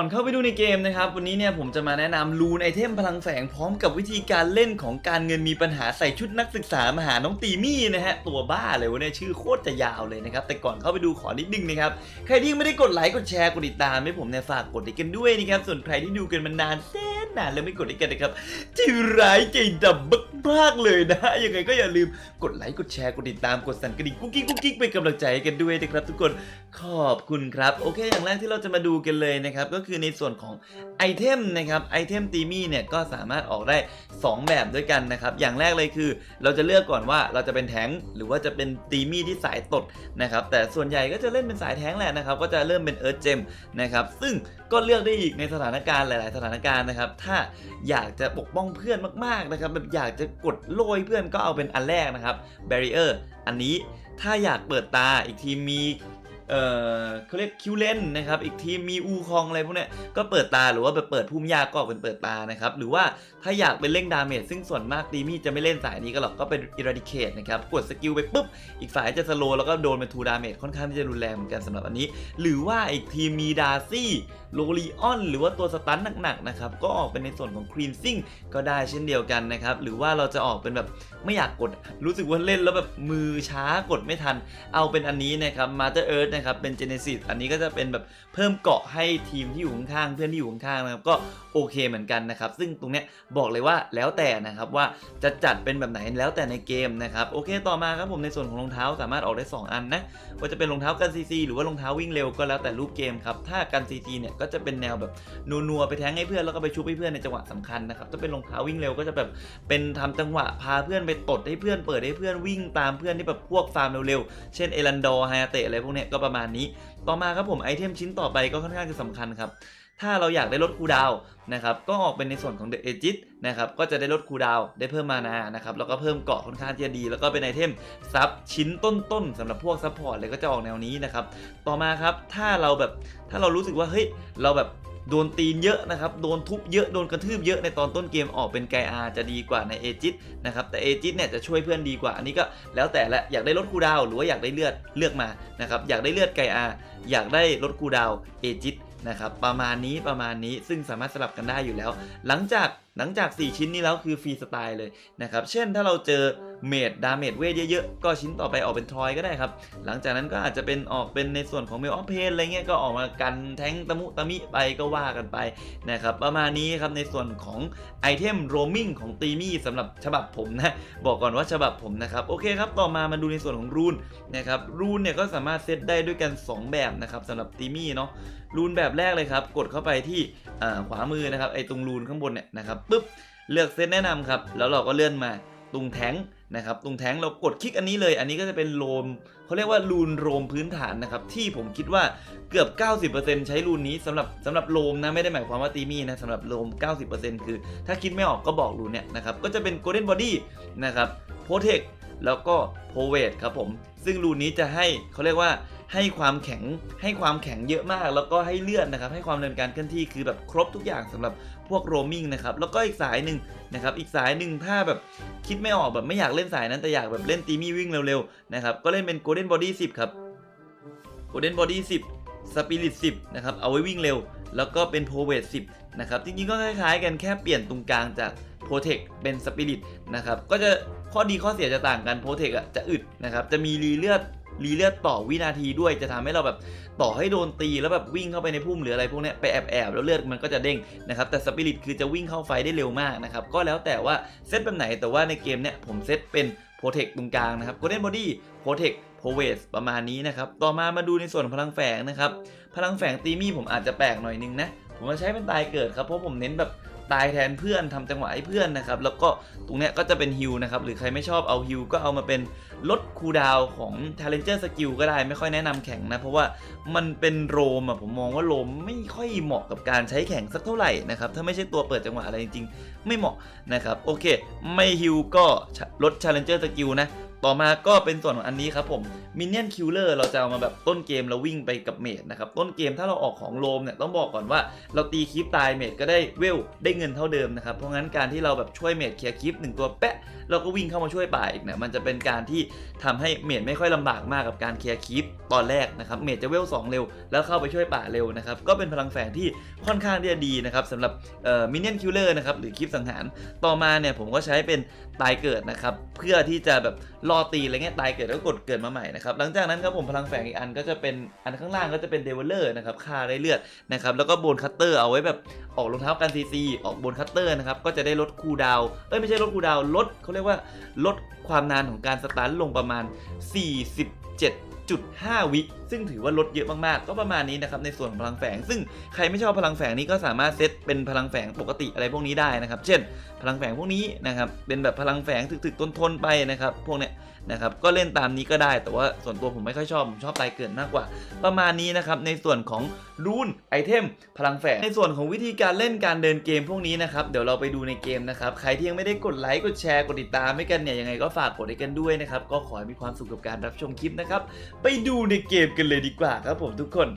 ก่อนเข้าไปดูในเกมนะครับ วันนี้เนี่ยผมจะมาแนะนำรูนไอเทมพลังแสงพร้อมกับวิธีการเล่นของการเงินมีปัญหาใส่ชุดนักศึกษามาหาน้องตีมี่นะฮะตัวบ้าเลยวะเนี่ยชื่อโคตรจะยาวเลยนะครับ แต่ก่อนเข้าไปดูขอนิดนึงนะครับ ใครที่ยังไม่ได้กดไลค์กดแชร์กดติดตามให้ผมเนี่ยฝากกดติดกันด้วยนะครับส่วนใครที่ดูกันมานานแสนนานแล้วไม่กดติดกันนะครับใจร้ายใจดำมากๆเลยนะยังไงก็อย่าลืมกดไลค์กดแชร์กดติดตามกดสั่นกระดิ่งกุ๊กกิ๊กกุ๊กกิ๊กเป็นกำลังใจให้กันด้วยนะครับทุกคนขอบคุณครับ โอเคอย่างแรกที่เราจะมาดูกันเลยนะครับ ก็คือในส่วนของไอเทมนะครับไอเทมตีมี่เนี่ยก็สามารถออกได้ 2 แบบด้วยกันนะครับ อย่างแรกเลยคือ เราจะเลือกก่อนว่าเราจะเป็นแทงหรือว่าจะเป็นตีมี่ที่สายตดนะครับ แต่ส่วนใหญ่ก็จะเล่นเป็นสายแทงแหละนะครับ ก็จะเริ่มเป็นเอิร์ธเจมนะครับ ซึ่งก็เลือกได้อีกในสถานการณ์หลาย ๆ สถานการณ์นะครับ ถ้าอยากจะปกป้องเพื่อนมาก ๆ นะครับ แบบอยากจะกดโลยเพื่อนก็เอาเป็นอันแรกนะครับ barrier อันนี้ถ้าอยากเปิดตาอีกทีมี เออเขาเรียกคิวเลนนะครับอีกทีมมีอูคองอะไรพวกเนี้ยก็เปิดตาหรือว่าแบบเปิดพุ่มยากก็เป็นเปิดตานะครับหรือว่าถ้าอยากเป็นเล่งดาเมจซึ่งส่วนมากดีมี่จะไม่เล่นสายนี้ก็หรอกก็เป็นอิราดิเคตนะครับกดสกิลไปปุ๊บอีกฝ่ายจะสโลแล้วก็โดนเป็นทูดาเมจค่อนข้างที่จะรุนแรงเหมือนกันสำหรับอันนี้ หรือว่าอีกทีมมีดาซี่โลลีออนหรือว่าตัวสตันหนักๆนะครับก็ออกเป็นในส่วนของครีนซิ่งก็ได้เช่นเดียวกันนะครับหรือว่าเราจะออกเป็นแบบไม่อยากกดรู้สึกว่าเล่นแล้วแบบมือช้ากดไม่ทัน เอาเป็นอันนี้นะครับ Mother Earth นะครับเป็น Genesis อันนี้ก็จะเป็นแบบเพิ่มเกาะให้ทีมที่อยู่ข้างๆเพื่อนที่อยู่ข้างๆนะครับก็โอเคเหมือนกันนะครับ ซึ่งตรงเนี้ยบอกเลยว่าแล้วแต่นะครับว่าจะจัดเป็นแบบไหนแล้วแต่ในเกมนะครับโอเคต่อมาครับผมในส่วนของรองเท้าสามารถออกได้ 2 อันนะว่าจะเป็นรองเท้ากันซีซีหรือว่ารองเท้าวิ่งเร็วก็แล้วแต่รูปเกมครับถ้ากันซีซีเนี่ยก็จะเป็นแนวแบบนัวๆไปแทงให้เพื่อนแล้วก็ไปชุบให้เพื่อนในจังหวะสำคัญนะครับถ้าเป็นรองเท้าวิ่งเร็วก็จะแบบเป็นทำจังหวะพาเพื่อนไปตดให้เพื่อนเปิดให้เพื่อนวิ่งตามเพื่อนที่แบบพวกฟาร์มเร็วๆเช่นเอรันดอร์ไฮเตะอะไรพวกเนี้ยก็ประมาณนี้ ต่อมาครับผมไอเทมชิ้นต่อไปก็ค่อนข้างจะสำคัญครับ ถ้าเราอยากได้ลดคูดาวนะครับก็ออกเป็นในส่วนของ The Aegis นะครับก็จะได้ลดคูดาวได้เพิ่มมานานะครับแล้วก็เพิ่มเกาะค่อนข้างที่จะดี แล้วก็เป็นไอเทมซับชิ้นต้นๆสำหรับพวกซัพพอร์ตเลยก็จะออกแนวนี้นะครับต่อมาครับถ้าเราแบบถ้าเรารู้สึกว่าเฮ้ยเราแบบ โดนตีนเยอะนะครับ โดนทุบเยอะ โดนกระทืบเยอะในตอนต้นเกมออกเป็นไกอาจะดีกว่าในเอจิตนะครับ แต่เอจิตเนี่ยจะช่วยเพื่อนดีกว่า อันนี้ก็แล้วแต่ละอยากได้ลดคูดาวหรือว่าอยากได้เลือดเลือกมานะครับ อยากได้เลือดไกอาอยากได้ลดคูดาวเอจิตนะครับ ประมาณนี้ประมาณนี้ซึ่งสามารถสลับกันได้อยู่แล้ว หลังจาก หลังจาก 4 ชิ้นนี้แล้วคือฟรีสไตล์เลยนะครับ เช่นถ้าเราเจอเมดดาเมจเวทเยอะๆ ก็ชิ้นต่อไปออกเป็นทรอยก็ได้ครับ หลังจากนั้นก็อาจจะเป็นออกเป็นในส่วนของเมลออฟเพนอะไรเงี้ยก็ออกมากันแทงตะมุตะมิไปก็ว่ากันไปนะครับประมาณนี้ครับในส่วนของไอเทมโรมิงของตีมี่สำหรับฉบับผมนะบอกก่อนว่าฉบับผมนะครับโอเคครับต่อมามาดูในส่วนของรูนนะครับรูนเนี่ยก็สามารถเซตได้ด้วยกัน 2 แบบนะครับสำหรับตีมี่เนาะรูนแบบแรกเลยครับกดเข้าไปที่ขวามือนะครับไอตรงรูนข้างบนเนี่ยนะครับปุ๊บเลือกเซตแนะนำครับ แล้วเราก็เลื่อนมาตรงแท้งนะครับตรงแท้งเรากดคลิกอันนี้เลย อันนี้ก็จะเป็นโรมเขาเรียกว่ารูนโรมพื้นฐานนะครับ ที่ผมคิดว่าเกือบ 90%ใช้รูนนี้สำหรับสำหรับโรมนะไม่ได้หมายความว่าตีมี่นะสำหรับโรม90%คือ ถ้าคิดไม่ออกก็บอกรูนเนี่ยนะครับก็จะเป็น Golden Body นะครับโพเทคแล้วก็โพเวทครับผม ซึ่งรูนนี้จะให้เขาเรียกว่า ให้ความแข็งให้ความแข็งเยอะมาก แล้วก็ให้เลือดนะครับ ให้ความเดินการเคลื่อนที่คือแบบครบทุกอย่างสำหรับพวกโรมิงนะครับ แล้วก็อีกสายหนึ่งนะครับ อีกสายหนึ่งถ้าแบบคิดไม่ออกแบบไม่อยากเล่นสายนั้นแต่อยากแบบเล่นตีมี่วิ่งเร็วๆนะครับ ก็เล่นเป็น Golden Body 10ครับ Golden Body 10 Spirit 10นะครับ เอาไว้วิ่งเร็ว แล้วก็เป็น p o w e r 10นะครับ จริงๆก็คล้ายๆกันแค่เปลี่ยนตรงกลางจาก Protect เป็น Spirit นะครับ ก็จะข้อดีข้อเสียจะต่างกัน Protect อะจะอึดนะครับ จะมีรีเลือด รีเลือดต่อวินาทีด้วยจะทำให้เราแบบต่อให้โดนตีแล้วแบบวิ่งเข้าไปในพุ่มหรืออะไรพวกนี้ไปแอบๆแล้วเลือดมันก็จะเด้งนะครับแต่ Spirit คือจะวิ่งเข้าไฟได้เร็วมากนะครับก็แล้วแต่ว่าเซตแบบไหนแต่ว่าในเกมเนี้ยผมเซตเป็น Protect ตรงกลางนะครับ Golden Body Protect p o w e r ประมาณนี้นะครับต่อมามาดูในส่วนพลังแฝงนะครับพลังแฝงตีมี่ผมอาจจะแปลกหน่อยนึงนะผมจะใช้เป็นตายเกิดครับเพราะผมเน้นแบบ ตายแทนเพื่อนทำจังหวะให้เพื่อนนะครับแล้วก็ตรงเนี้ยก็จะเป็นฮิลนะครับหรือใครไม่ชอบเอาฮิลก็เอามาเป็นลดคูดาวของ Challenger Skill ก็ได้ไม่ค่อยแนะนำแข่งนะ เพราะว่ามันเป็นโรมอะผมมองว่าโรมไม่ค่อยเหมาะกับการใช้แข่งสักเท่าไหร่นะครับถ้าไม่ใช่ตัวเปิดจังหวะอะไรจริงๆ ไม่เหมาะนะครับโอเค ไม่ฮิลก็ลด Challenger Skill นะ ต่อมาก็เป็นส่วนของอันนี้ครับผม Minion Killer เลอร์เราจะเอามาแบบต้นเกมเราวิ่งไปกับเมดนะครับต้นเกมถ้าเราออกของโลมเนี่ยต้องบอกก่อนว่าเราตีคลิปตายเมดก็ได้เวลได้เงินเท่าเดิมนะครับเพราะงั้นการที่เราแบบช่วยเมดเคลียร์คลิปหนึ่งตัวแปะเราก็วิ่งเข้ามาช่วยป่าอีกเนี่ยมันจะเป็นการที่ทำให้เมดไม่ค่อยลำบากมากกับการเคลียร์คลิปตอนแรกนะครับเมดจะเวลสองเร็ว แล้วเข้าไปช่วยป่าเร็วนะครับก็เป็นพลังแฝงที่ค่อนข้างที่จะดีนะครับสำหรับมินเนี่ยนคิลเลอร์นะครับหรือคลิปสังหารต่อมาเนี่ยผมก็ใช้เป็นตายเกิดนะครับเพื่อที่จะแบบรอตีอะไรเงี้ยตายเกิดแล้วก็กดเกิดมาใหม่นะครับหลังจากนั้นครับผมพลังแฝงอีกอันก็จะเป็นอันข้างล่างก็จะเป็นเดเวลเลอร์นะครับฆ่าได้เลือดนะครับแล้วก็โบนคัตเตอร์เอาไว้แบบออกรองเท้ากันซีซีออกโบนคัตเตอร์นะครับก็จะได้ลดคูดาวเอ้ยไม่ใช่ลดคูดาวลดเขาเรียกว่าลดความนานของการสตาร์ทลงประมาณ 47.5 วิ ซึ่งถือว่าลดเยอะมากๆ ก็ประมาณนี้นะครับในส่วนของพลังแฝง ซึ่งใครไม่ชอบพลังแฝงนี้ก็สามารถเซตเป็นพลังแฝงปกติอะไรพวกนี้ได้นะครับ เช่น พลังแฝงพวกนี้นะครับเป็นแบบพลังแฝงถึกๆทนๆไปนะครับพวกเนี้ยนะครับก็เล่นตามนี้ก็ได้แต่ว่าส่วนตัวผมไม่ค่อยชอบ ผมชอบลายเกินมากกว่า ประมาณนี้นะครับในส่วนของรูนไอเทมพลังแฝงในส่วนของวิธีการเล่นการเดินเกมพวกนี้นะครับเดี๋ยวเราไปดูในเกมนะครับใครที่ยังไม่ได้กดไลค์กดแชร์กดติดตามให้กันเนี่ยยังไงก็ฝากกดให้กันด้วยนะครับก็ขอให้มีความสุขกับการรับชมคลิปนะครับไปดูในเกมกันเลยดีกว่าครับผมทุกคน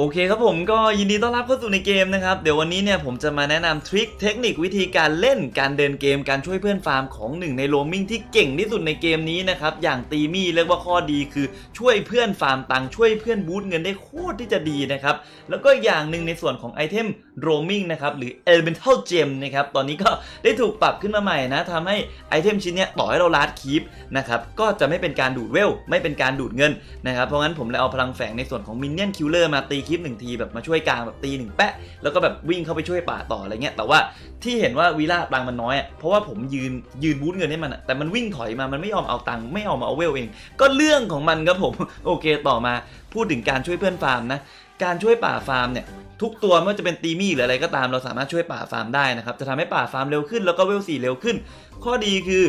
โอเคครับผมก็ยินดีต้อนรับเข้าสู่ในเกมนะครับ เดี๋ยววันนี้เนี่ยผมจะมาแนะนำทริคเทคนิควิธีการเล่นการเดินเกมการช่วยเพื่อนฟาร์มของหนึ่งในโรมิงที่เก่งที่สุดในเกมนี้นะครับ อย่างตีมี่เรียกว่าข้อดีคือช่วยเพื่อนฟาร์มตังช่วยเพื่อนบูตเงินได้โคตรที่จะดีนะครับ แล้วก็อย่างหนึ่งในส่วนของไอเทมโรมิงนะครับหรือ Elemental Gem นะครับตอนนี้ก็ได้ถูกปรับขึ้นมาใหม่นะทำให้ไอเทมชิ้นเนี้ยต่อให้เราลาดคีปนะครับก็จะไม่เป็นการดูดเวลไม่เป็นการดูดเงินนะครับเพราะงั้นผมเลยเอาพลังแฝงในส่วนของ Minion Killer มาตีคลิปหนึ่งทีแบบมาช่วยกลางแบบตีหนึ่งแปะแล้วก็แบบวิ่งเข้าไปช่วยป่าต่ออะไรเงี้ยแต่ว่าที่เห็นว่าวีล่าตังมันน้อยอะเพราะว่าผมยืนยืนบูทเงินให้มันอะแต่มันวิ่งถอยมามันไม่ยอมเอาตังไม่ยอมเอาเวลเอง ก็เรื่องของมันครับผมโอเคต่อมาพูดถึงการช่วยเพื่อนฟาร์มนะการช่วยป่าฟาร์มเนี่ยทุกตัวไม่ว่าจะเป็นตีมี่หรืออะไรก็ตามเราสามารถช่วยป่าฟาร์มได้นะครับจะทำให้ป่าฟาร์มเร็วขึ้นแล้วก็เวลสี่เร็วขึ้น ข้อดีคือ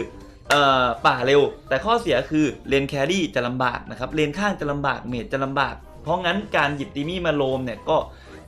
ป่าเร็ว แต่ข้อเสียคือเลนแครี่จะลำบากนะครับเลนข้างจะลำบากเมจจะลำบาก ราะงั้นการหยิบตีมี่มาโลมเนี่ยก็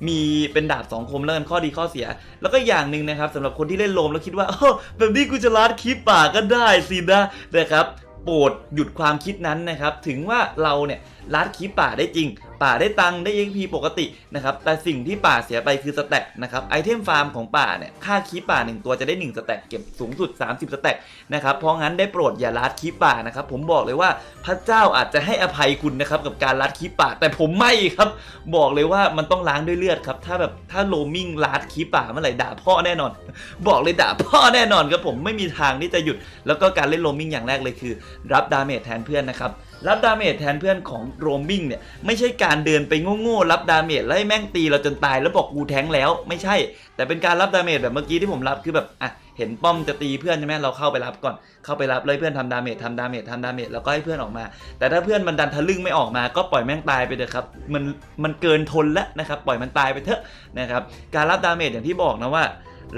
มีเป็นดาบสองคมแล้วกันข้อดีข้อเสีย แล้วก็อย่างหนึ่งนะครับสำหรับคนที่เล่นโลมแล้วคิดว่าอ้แบบนี้กูจะลัดคลิปป่าก็ได้สินะนะครับโปรดหยุดความคิดนั้นนะครับ ถึงว่าเราเนี่ยลัดคลิปป่าได้จริง ป่าได้ตังค์ได้ EXP ปกตินะครับแต่สิ่งที่ป่าเสียไปคือสแต็กนะครับไอเทมฟาร์มของป่าเนี่ยค่าคลิปป่า 1 ตัวจะได้ 1 สแต็กเก็บสูงสุด 30 สแต็กนะครับเพราะงั้นได้โปรดอย่าลัดคลิปป่านะครับผมบอกเลยว่าพระเจ้าอาจจะให้อภัยคุณนะครับกับการลัดคลิปป่า แต่ผมไม่ครับ บอกเลยว่ามันต้องล้างด้วยเลือดครับถ้าแบบถ้าโลมิงลัดคลิปป่าเมื่อไหร่ด่าพ่อแน่นอน บอกเลยด่าพ่อแน่นอนครับผมไม่มีทางที่จะหยุด แล้วก็การเล่นโรมมิ่งอย่างแรกเลยคือ รับดาเมจแทนเพื่อนนะครับ รับดาเมจแทนเพื่อนของโรมมิงเนี่ยไม่ใช่การเดินไปโง่ๆรับดาเมจแล้วให้แม่งตีเราจนตายแล้วบอกกูแทงแล้วไม่ใช่ แต่เป็นการรับดาเมจแบบเมื่อกี้ที่ผมรับคือแบบอะเห็นป้อมจะตีเพื่อนใช่ไหมเราเข้าไปรับก่อนเข้าไปรับเลยเพื่อนทำดาเมจทำดาเมจทำดาเมจแล้วก็ให้เพื่อนออกมา แต่ถ้าเพื่อนมันดันทะลึ่งไม่ออกมา ก็ปล่อยแม่งตายไปเถอะครับมันมันเกินทนแล้วนะครับปล่อยมันตายไปเถอะนะครับการรับดาเมจอย่างที่บอกนะว่า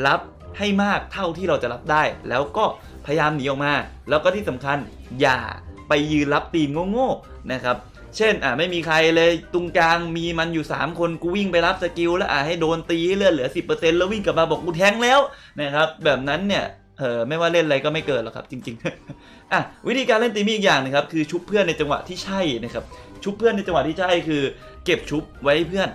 รับให้มากเท่าที่เราจะรับได้ แล้วก็พยายามหนีออกมา แล้วก็ที่สำคัญอย่า ไปยืนรับตีนโง่ๆนะครับเช่นอะไม่มีใครเลยตรงกลางมีมันอยู่ 3 คนกูวิ่งไปรับสกิลแล้วอะให้โดนตีให้เลือดเหลือ 10%แล้ววิ่งกลับมาบอกกูแทงแล้วนะครับแบบนั้นเนี่ยเออไม่ว่าเล่นอะไรก็ไม่เกิดหรอกครับจริงๆอะวิธีการเล่นตีมีอีกอย่างนึงครับคือชุบเพื่อนในจังหวะที่ใช่นะครับชุบเพื่อนในจังหวะที่ใช่คือ เก็บชุบไว้เพื่อน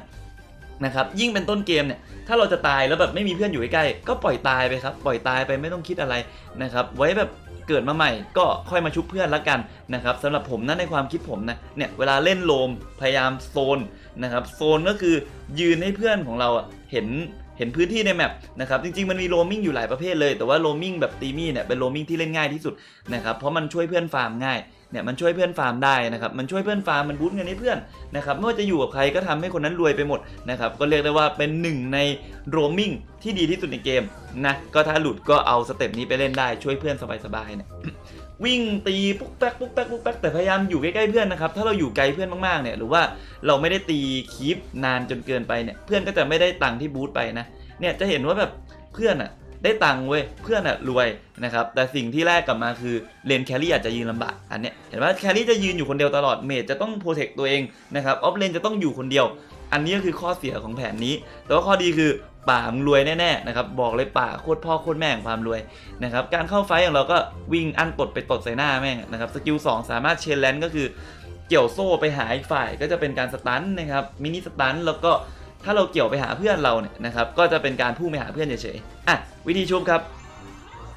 นะครับยิ่งเป็นต้นเกมเนี่ยถ้าเราจะตายแล้วแบบไม่มีเพื่อนอยู่ใกล้ๆก็ปล่อยตายไปครับปล่อยตายไปไม่ต้องคิดอะไรนะครับไว้แบบ เกิดมาใหม่ก็ค่อยมาชุบเพื่อนละกันนะครับสำหรับผมนะในความคิดผมนะเนี่ยเวลาเล่นโลมพยายามโซนนะครับโซนก็คือยืนให้เพื่อนของเราเห็น เห็นพื้นที่ในแมปนะครับจริงๆมันมีโรมมิ่งอยู่หลายประเภทเลย แต่ว่าโรมมิ่งแบบตีมี่เนี่ยเป็นโรมมิ่งที่เล่นง่ายที่สุดนะครับเพราะมันช่วยเพื่อนฟาร์มง่ายเนี่ยมันช่วยเพื่อนฟาร์มได้นะครับมันช่วยเพื่อนฟาร์มมันบูสต์เงินให้เพื่อนนะครับไม่ว่าจะอยู่กับใครก็ทำให้คนนั้นรวยไปหมดนะครับก็เรียกได้ว่าเป็นหนึ่งในโรมมิ่งที่ดีที่สุดในเกมนะก็ถ้าหลุดก็เอาสเต็ปนี้ไปเล่นได้ช่วยเพื่อนสบายๆเนี่ย วิ่งตีปุ๊กแป๊กปุ๊กแป๊กปุ๊กแป๊กแต่พยายามอยู่ใกล้ๆเพื่อนนะครับถ้าเราอยู่ไกลเพื่อนมากๆเนี่ยหรือว่าเราไม่ได้ตีคีปนานจนเกินไปเนี่ยเพื่อนก็จะไม่ได้ตังค์ที่บูสต์ไปนะเนี่ยจะเห็นว่าแบบเพื่อนอะได้ตังค์เว้ยเพื่อนอะรวยนะครับแต่สิ่งที่แรกกลับมาคือเลนแครี่อาจจะยืนลำบากอันเนี้ยเห็นว่าแครี่จะยืนอยู่คนเดียวตลอดเมจจะต้องโปรเทคตัวเองนะครับออฟเลนจะต้องอยู่คนเดียว อันนี้ก็คือข้อเสียของแผนนี้ แต่ว่าข้อดีคือ ป่ามึงรวยแน่ๆนะครับบอกเลยป่าโคตรพ่อโคตรแม่ของความรวยนะครับการเข้าไฟต์ของเราก็วิ่งอันตดไปตดใส่หน้าแม่งนะครับสกิล2สามารถเชนแลนก็คือเกี่ยวโซ่ไปหาอีกฝ่ายก็จะเป็นการสตันนะครับมินิสตันแล้วก็ถ้าเราเกี่ยวไปหาเพื่อนเราเนี่ยนะครับก็จะเป็นการพุ่งไปหาเพื่อนเฉยๆอะวิธีชุบครับ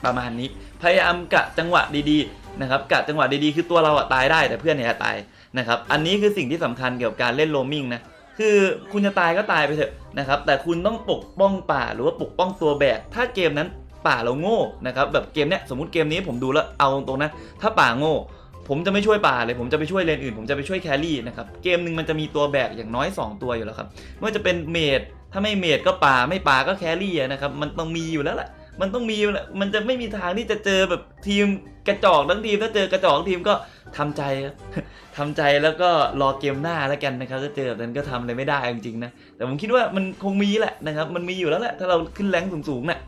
ประมาณนี้พยายามกะจังหวะดีๆนะครับกะจังหวะดีๆคือตัวเราอะตายได้แต่เพื่อนเนี่ยตายนะครับอันนี้คือสิ่งที่สำคัญเกี่ยวกับการเล่นโรมมิ่งนะ คือคุณจะตายก็ตายไปเถอะนะครับ แต่คุณต้องปกป้องป่าหรือว่าปกป้องตัวแบก ถ้าเกมนั้นป่าเราโง่นะครับ แบบเกมเนี้ยสมมติเกมนี้ผมดูแล้วเอาตรงๆนะ ถ้าป่าโง่ ผมจะไม่ช่วยป่าเลย ผมจะไปช่วยเลนอื่น ผมจะไปช่วยแครี่นะครับ เกมหนึ่งมันจะมีตัวแบกอย่างน้อย 2 ตัวอยู่แล้วครับไม่ว่าจะเป็นเมด ถ้าไม่เมดก็ป่า ไม่ป่าก็แครี่นะครับ มันต้องมีอยู่แล้วแหละ มันต้องมีแหละมันจะไม่มีทางที่จะเจอแบบทีมกระจอกทั้งทีมถ้าเจอกระจอกทั้งทีมก็ทำใจครับทำใจแล้วก็รอเกมหน้าแล้วกันนะครับถ้าเจอแบบนั้นก็ทำอะไรไม่ได้จริงๆนะแต่ผมคิดว่ามันคงมีแหละนะครับ มันมีอยู่แล้วแหละถ้าเราขึ้นแรงสูงๆเน่ะ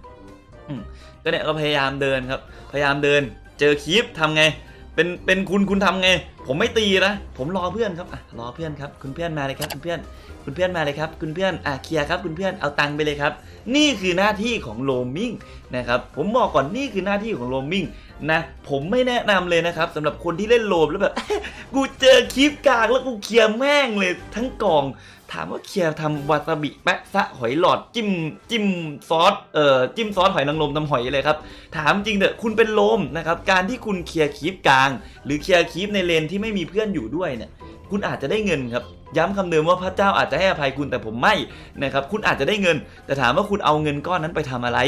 อืมก็เนี่ยก็พยายามเดินครับ พยายามเดิน เจอคีปทำไง เป็นเป็นคุณคุณทำไง ผมไม่ตีนะ ผมรอเพื่อนครับอะรอเพื่อนครับ คุณเพื่อนมาเลยครับ คุณเพื่อน คุณเพื่อนมาเลยครับ คุณเพื่อนอะเคลียร์ครับ คุณเพื่อนเอาตังค์ไปเลยครับ นี่คือหน้าที่ของโลมิงนะครับ ผมบอกก่อนนี่คือหน้าที่ของโลมิง นะ ผมไม่แนะนำเลยนะครับสำหรับคนที่เล่นโรมแล้วแบบกูเจอคลิปกลางแล้วกูเคลียร์แม่งเลยทั้งกอง ถามว่าเคลียร์ทำวาซาบิแปะซะหอยหลอดจิ้มจิ้มซอสเอ่อจิ้มซอสหอยนางรมทำหอยเลยครับ ถามจริงเถอะคุณเป็นโลมนะครับการที่คุณเคลียร์คลิปกลาง หรือเคลียร์คลิปในเลนที่ไม่มีเพื่อนอยู่ด้วยเนี่ย คุณอาจจะได้เงินครับย้ำคำเดิมว่าพระเจ้าอาจจะให้อภัยคุณแต่ผมไม่นะครับคุณอาจจะได้เงิน แต่ถามว่าคุณเอาเงินก้อนนั้นไปทำอะไร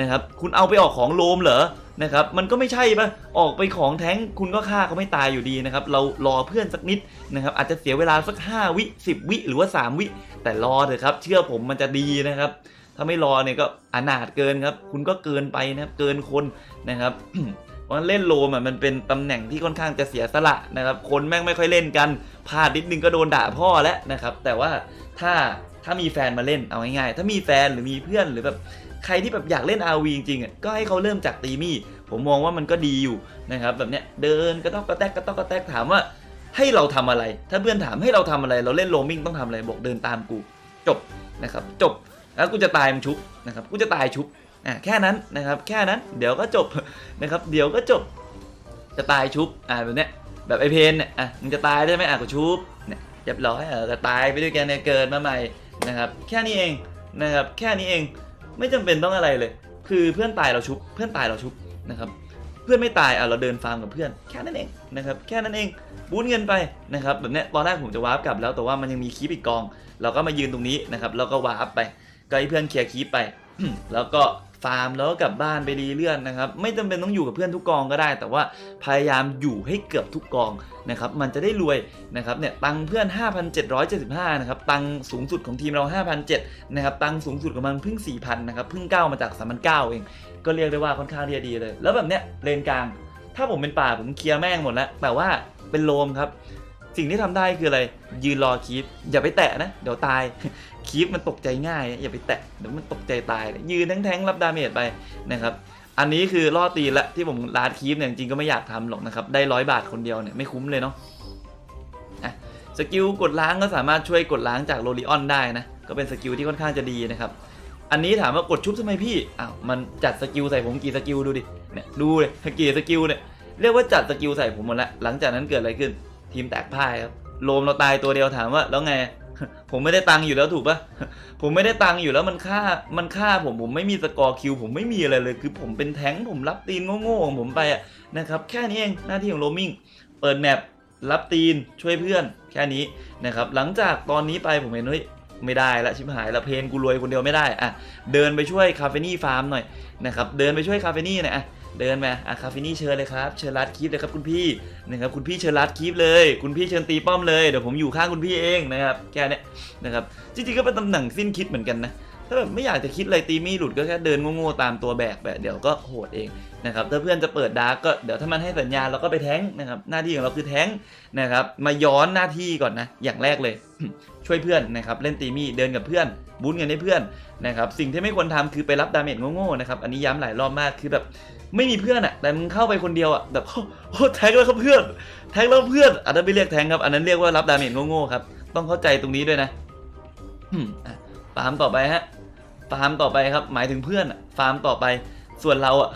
นะครับคุณเอาไปออกของโลมเหรอนะครับมันก็ไม่ใช่ปะออกไปของแท้งคุณก็ฆ่าเขาไม่ตายอยู่ดีนะครับเรารอเพื่อนสักนิดนะครับอาจจะเสียเวลาสัก 5 วิ 10 วิ หรือว่า 3 วิ แต่รอเถอะครับ เชื่อผมมันจะดีนะครับถ้าไม่รอเนี่ยก็อนาถเกินครับ คุณก็เกินไปนะครับเกินคนนะครับ เพราะฉะนั้นเล่นโลมอะมันเป็นตำแหน่งที่ค่อนข้างจะเสียสละนะครับ คนแม่งไม่ค่อยเล่นกันพลาดนิดนึงก็โดนด่าพ่อแล้วนะครับ แต่ว่าถ้าถ้ามีแฟนมาเล่นเอาง่ายๆ ถ้ามีแฟนหรือมีเพื่อนหรือแบบใครที่แบบอยากเล่น RV จริงๆอะก็ให้เขาเริ่มจากตีมี่ ผมมองว่ามันก็ดีอยู่นะครับแบบเนี้ยเดินกระต๊อกกระแตกกระต๊อกกระแตกถามว่าให้เราทำอะไร ถ้าเพื่อนถามให้เราทำอะไร เราเล่นโรมิงต้องทำอะไรบอกเดินตามกู จบนะครับ จบแล้วกูจะตายมันชุบนะครับกูจะตายชุบ อะแค่นั้นนะครับ แค่นั้นเดี๋ยวก็จบนะครับ เดี๋ยวก็จบ จะตายชุบ อ่าแบบเนี้ย แบบไอเพนเนี่ยอะมึงจะตายได้ไหมอะกูชุบ เนี่ยเรียบร้อยเออก็ตายไปด้วยกันเนี่ยเกิดมาใหม่นะครับ แค่นี้เองนะครับ แค่นี้เอง ไม่จำเป็นต้องอะไรเลย คือเพื่อนตายเราชุบ เพื่อนตายเราชุบนะครับ เพื่อนไม่ตายอะเราเดินฟาร์มกับเพื่อน แค่นั้นเองนะครับ แค่นั้นเอง บูนเงินไปนะครับ แบบเนี้ยตอนแรกผมจะวาร์ปกลับแล้ว แต่ว่ามันยังมีคีปอีกกอง เราก็มายืนตรงนี้นะครับ แล้วก็วาร์ปไป ก็ให้เพื่อนเคลียร์คีปไป แล้วก็ ฟาร์มแล้วก็กลับบ้านไปรีเลื่อนนะครับไม่จำเป็นต้องอยู่กับเพื่อนทุกกองก็ได้ แต่ว่าพยายามอยู่ให้เกือบทุกกองนะครับมันจะได้รวยนะครับเนี่ยตังเพื่อน 5,775นะครับตังสูงสุดของทีมเรา5,700นะครับตังสูงสุดของมันเพิ่ง 4,000นะครับเพิ่งก้าวมาจาก3,900เองก็เรียกได้ว่าค่อนข้างที่จะดีเลย แล้วแบบเนี้ยเลนกลาง ถ้าผมเป็นป่าผมเคลียร์แม่งหมดแล้วแต่ว่าเป็นโลมครับ สิ่งที่ทำได้คืออะไร ยืนรอคีปอย่าไปแตะนะ เดี๋ยวตาย คีปมันตกใจง่าย อย่าไปแตะเดี๋ยวมันตกใจตาย ยืนแทงๆรับดาเมจไปนะครับอันนี้คือล่อตีละที่ผมลาดคีปเนี่ยจริงก็ไม่อยากทำหรอกนะครับ ได้ร้อยบาทคนเดียวเนี่ยไม่คุ้มเลยเนาะสกิลกดล้างก็สามารถช่วยกดล้างจากโรลิออนได้นะ ก็เป็นสกิลที่ค่อนข้างจะดีนะครับ อันนี้ถามว่ากดชุบทำไมพี่อ้าวมันจัดสกิลใส่ผมกี่สกิลดูดิเนี่ยดูเลยกี่สกิลเนี่ยเรียกว่าจัดสกิลใส่ผมหมดล้วหลังจากนั้นเกิดอะไรขึ้น ทีมแตกพ่ายครับโลมเราตายตัวเดียวถามว่า แล้วไง ผมไม่ได้ตังค์อยู่แล้วถูกปะผมไม่ได้ตังค์อยู่แล้วมันฆ่ามันฆ่าผมผมไม่มีสกอร์คิวผมไม่มีอะไรเลย คือผมเป็นแท้งผมรับตีนโง่ๆของผมไปอะนะครับแค่นี้เองหน้าที่ของโรมิงเปิดแมปรับตีนช่วยเพื่อนแค่นี้นะครับหลังจากตอนนี้ไปผมเห็นเฮ้ยไม่ได้ละชิบหายละเพนกูรวยคนเดียวไม่ได้อะเดินไปช่วยคาเฟนี่ฟาร์มหน่อยนะครับเดินไปช่วยคาเฟนี่หน่อยอะ เดินมาอะคาเฟนี่เชิญเลยครับเชิญรัดคลิปเลยครับคุณพี่นะครับคุณพี่เชิญรัดคลิปเลย คุณพี่เชิญตีป้อมเลยเดี๋ยวผมอยู่ข้างคุณพี่เองนะครับแค่เนี้ยนะครับจริงๆก็เป็นตำแหน่งสิ้นคิดเหมือนกันนะถ้าแบบไม่อยากจะคิดอะไรตีมีหลุดก็แค่เดินโง่ๆตามตัวแบกแบบเดี๋ยวก็โหดเองนะครับถ้าเพื่อนจะเปิดดาร์กก็เดี๋ยวถ้ามันให้สัญญาณเราก็ไปแท้งนะครับหน้าที่ของเราคือแท้งนะครับมาย้อนหน้าที่ก่อนนะอย่างแรกเลย ช่วยเพื่อนนะครับเล่นตีมี่เดินกับเพื่อนบูนเงินให้เพื่อนนะครับสิ่งที่ไม่ควรทำคือไปรับดาเมจโง่ๆนะครับอันนี้ย้ำหลายรอบมากคือแบบไม่มีเพื่อนอะแต่มึงเข้าไปคนเดียวอะแบบโอ้โหแทงแล้วครับเพื่อนแทงแล้วเพื่อนอันนั้นไม่เรียกแทงครับอันนั้นเรียกว่ารับดาเมจโง่ๆครับต้องเข้าใจตรงนี้ด้วยนะอืมอะตามต่อไปฮะฟาร์มต่อไปครับ หมายถึงเพื่อนอะฟาร์มต่อไปส่วนเราอะ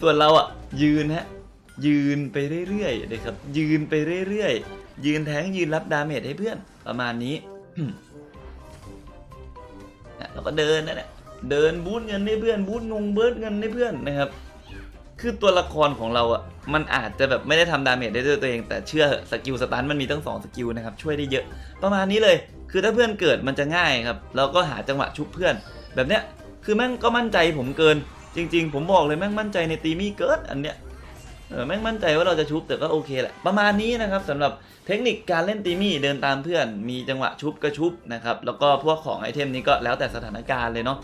ส่วนเราอะยืนฮะยืนไปเรื่อยๆนะครับยืนไปเรื่อยๆยืนแทงยืนรับดาเมจให้เพื่อน ประมาณนี้นะเราก็เดินนั่นแหละเดินบูทเงินให้เพื่อนบูทงงเบิร์ดเงินให้เพื่อนนะครับ คือตัวละครของเราอะมันอาจจะแบบไม่ได้ทำดาเมจได้ด้วยตัวเอง แต่เชื่อสกิลสตันมันมีตั้งสองสกิลนะครับช่วยได้เยอะ ประมาณนี้เลย คือถ้าเพื่อนเกิดมันจะง่ายครับแล้วก็หาจังหวะชุบเพื่อน แบบเนี้ยคือแม่งก็มั่นใจผมเกิน จริง ๆ ผมบอกเลยแม่งมั่นใจในตีมี่เกิดอันเนี้ย เออแม่งมั่นใจว่าเราจะชุบแต่ก็โอเคแหละ ประมาณนี้นะครับสำหรับเทคนิคการเล่นตีมี่เดินตามเพื่อน มีจังหวะชุบก็ชุบนะครับแล้วก็พวกของไอเทมนี้ก็แล้วแต่สถานการณ์เลยเนาะ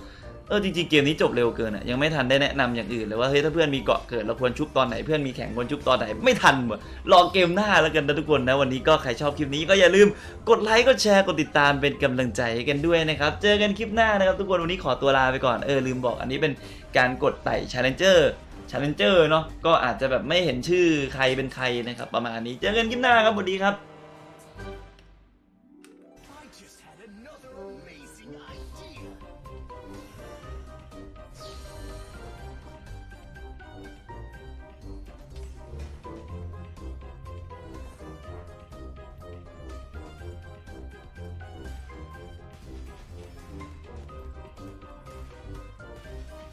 เออจริงๆเกมนี้จบเร็วเกินอะยังไม่ทันได้แนะนำอย่างอื่นเลยว่าเฮ้ยถ้าเพื่อนมีเกาะเกิดเราควรชุบตอนไหนเพื่อนมีแข่งควรชุบตอนไหนไม่ทันว่ะรอเกมหน้าแล้วกันนะทุกคนนะวันนี้ก็ใครชอบคลิปนี้ก็อย่าลืมกดไลค์กดแชร์กดติดตามเป็นกำลังใจให้กันด้วยนะครับเจอกันคลิปหน้านะครับทุกคนวันนี้ขอตัวลาไปก่อนเออลืมบอกอันนี้เป็นการกดไต่ Challenger Challenger เนาะก็อาจจะแบบไม่เห็นชื่อใครเป็นใครนะครับ ประมาณนี้เจอกันคลิปหน้าครับสวัสดีครับ